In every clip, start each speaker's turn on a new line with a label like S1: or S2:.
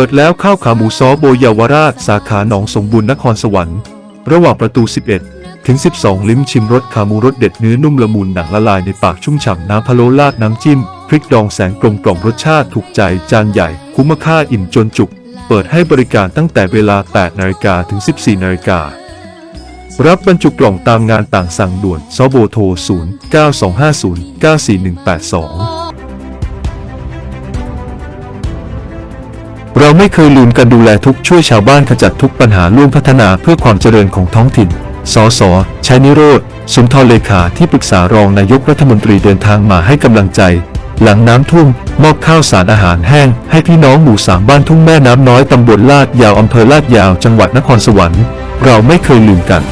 S1: ปิดแล้วข้าวขาหมูซอโบเยาวราชสาขาหนองสมบูรณ์นครสวรรค์ ระหว่างประตู 11 ถึง 12 ลิ้มชิมรสขาหมูรสเด็ดเนื้อนุ่มละมุนหนังละลายในปากชุ่มฉ่ำน้ำพะโล้ราดน้ำจิ้ม พริกดองแสงกลมกล่อมรสชาติถูกใจจานใหญ่ คุ้มค่าอิ่มจนจุก เปิดให้บริการตั้งแต่เวลา 8 นาฬิกาถึง 14 นาฬิการับบรรจุกล่องตามงานต่างสั่งด่วนซอโบโทร0925094182 เราไม่เคยลืมกันดูแลทุกช่วยชาวบ้านขจัดทุกปัญหาร่วมพัฒนาเพื่อความเจริญของท้องถิ่น สสชัยนิโรธสุนทรเลขาที่ปรึกษารองนายกรัฐมนตรีเดินทางมาให้กำลังใจ หลังน้ำท่วมมอบข้าวสารอาหารแห้ง ให้พี่น้องหมู่สามบ้านทุ่งแม่น้ำน้อยตำบลลาดยาวอำเภอลาดยาวจังหวัดนครสวรรค์ เราไม่เคยลืมกัน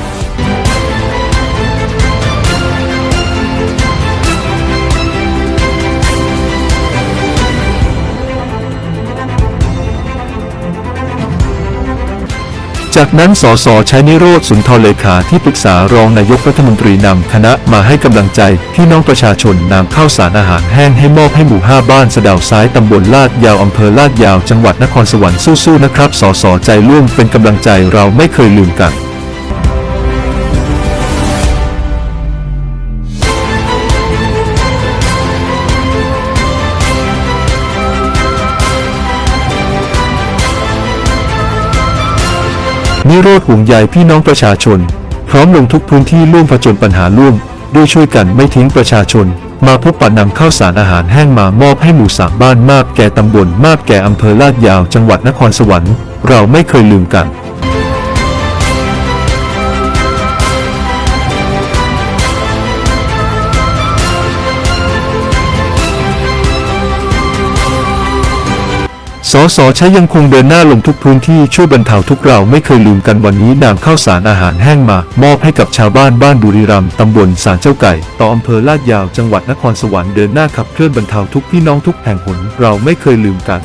S1: จากนั้นสสชัยนิโรธสุนทรเลขาที่ปรึกษารองนายกรัฐมนตรีนำคณะมาให้กำลังใจพี่น้องประชาชนนำข้าวสารอาหารแห้งให้มอบให้หมู่5บ้านสะดาวซ้ายตำบลลาดยาวอำเภอลาดยาวจังหวัดนครสวรรค์สู้ๆนะครับสสใจร่วมเป็นกำลังใจเราไม่เคยลืมกัน นิโรธห่วงใยพี่น้องประชาชน พร้อมลงทุกพื้นที่ร่วมผจญปัญหาร่วม ด้วยช่วยกันไม่ทิ้งประชาชน มาพบปะนำข้าวสารอาหารแห้งมามอบให้หมู่สามบ้านมากแก่ตำบลมากแก่อำเภอลาดยาวจังหวัดนครสวรรค์ เราไม่เคยลืมกัน สสใช้ยังคงเดินหน้าลงทุกพื้นที่ช่วยบรรเทาทุกเราไม่เคยลืมกันวันนี้นำข้าวสารอาหารแห้งมา มอบให้กับชาวบ้านบ้านบุรีรัมย์ตำบลสารเจ้าไก่ ต่ออำเภอลาดยาวจังหวัดนครสวรรค์เดินหน้าขับเคลื่อนบรรเทาทุกพี่น้องทุกแห่งหนเราไม่เคยลืมกัน